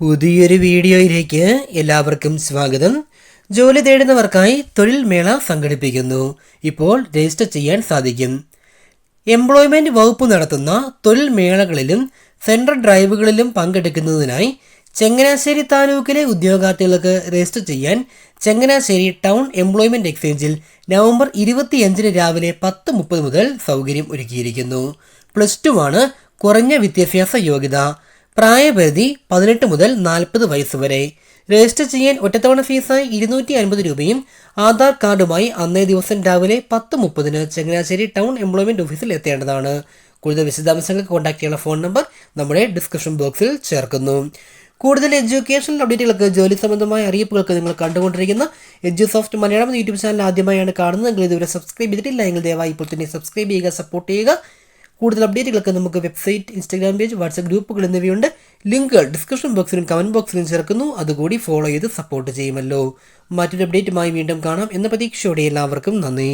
പുതിയൊരു വീഡിയോയിലേക്ക് എല്ലാവർക്കും സ്വാഗതം. ജോലി തേടുന്നവർക്കായി തൊഴിൽ മേള സംഘടിപ്പിക്കുന്നു. ഇപ്പോൾ രജിസ്റ്റർ ചെയ്യാൻ സാധിക്കും. എംപ്ലോയ്മെന്റ് വകുപ്പ് നടത്തുന്ന തൊഴിൽ മേളകളിലും സെൻട്രൽ ഡ്രൈവുകളിലും പങ്കെടുക്കുന്നതിനായി ചങ്ങനാശ്ശേരി താലൂക്കിലെ ഉദ്യോഗാർത്ഥികൾക്ക് രജിസ്റ്റർ ചെയ്യാൻ ചങ്ങനാശ്ശേരി ടൗൺ എംപ്ലോയ്മെന്റ് എക്സ്ചേഞ്ചിൽ നവംബർ ഇരുപത്തിയഞ്ചിന് രാവിലെ പത്ത് മുപ്പത് മുതൽ സൗകര്യം ഒരുക്കിയിരിക്കുന്നു. പ്ലസ് ടു ആണ് കുറഞ്ഞ വിദ്യാഭ്യാസ യോഗ്യത. പ്രായപരിധി പതിനെട്ട് മുതൽ നാൽപ്പത് വയസ്സ് വരെ. രജിസ്റ്റർ ചെയ്യാൻ ഒറ്റത്തവണ ഫീസായി ഇരുന്നൂറ്റി അൻപത് രൂപയും ആധാർ കാർഡുമായി അന്നേ ദിവസം രാവിലെ പത്ത് മുപ്പതിന് ചങ്ങനാശ്ശേരി ടൗൺ എംപ്ലോയ്മെന്റ് ഓഫീസിൽ എത്തേണ്ടതാണ്. കൂടുതൽ വിശദാംശങ്ങൾ കോൺടാക്ട് ചെയ്യാനുള്ള ഫോൺ നമ്പർ നമ്മുടെ ഡിസ്ക്രിപ്ഷൻ ബോക്സിൽ ചേർക്കുന്നു. കൂടുതൽ എഡ്യൂക്കേഷണൽ അപ്ഡേറ്റുകൾക്ക് ജോലി സംബന്ധമായ അറിയിപ്പുകൾക്ക് നിങ്ങൾ കണ്ടുകൊണ്ടിരിക്കുന്ന Edu Soft Malayalam YouTube channel ആദ്യമായാണ് കാണുന്നത്. നിങ്ങൾ ഇതുവരെ സബ്സ്ക്രൈബ് ചെയ്തിട്ടില്ല എങ്കിൽ ദയവായി ഇപ്പോൾ തന്നെ സബ്സ്ക്രൈബ് ചെയ്യുക സപ്പോർട്ട് ചെയ്യുക. കൂടുതൽ അപ്ഡേറ്റുകളൊക്കെ നമുക്ക് വെബ്സൈറ്റ് ഇൻസ്റ്റാഗ്രാം പേജ് വാട്സപ്പ് ഗ്രൂപ്പുകൾ എന്നിവയുണ്ട്. ലിങ്കുകൾ ഡിസ്ക്രിപ്ഷൻ ബോക്സിലും കമന്റ് ബോക്സിലും ചേർക്കുന്നു. അതുകൂടി ഫോളോ ചെയ്ത് സപ്പോർട്ട് ചെയ്യുമല്ലോ. മറ്റൊരു അപ്ഡേറ്റുമായി വീണ്ടും കാണാം. എന്ന പ്രതീക്ഷയോടെ എല്ലാവർക്കും നന്ദി.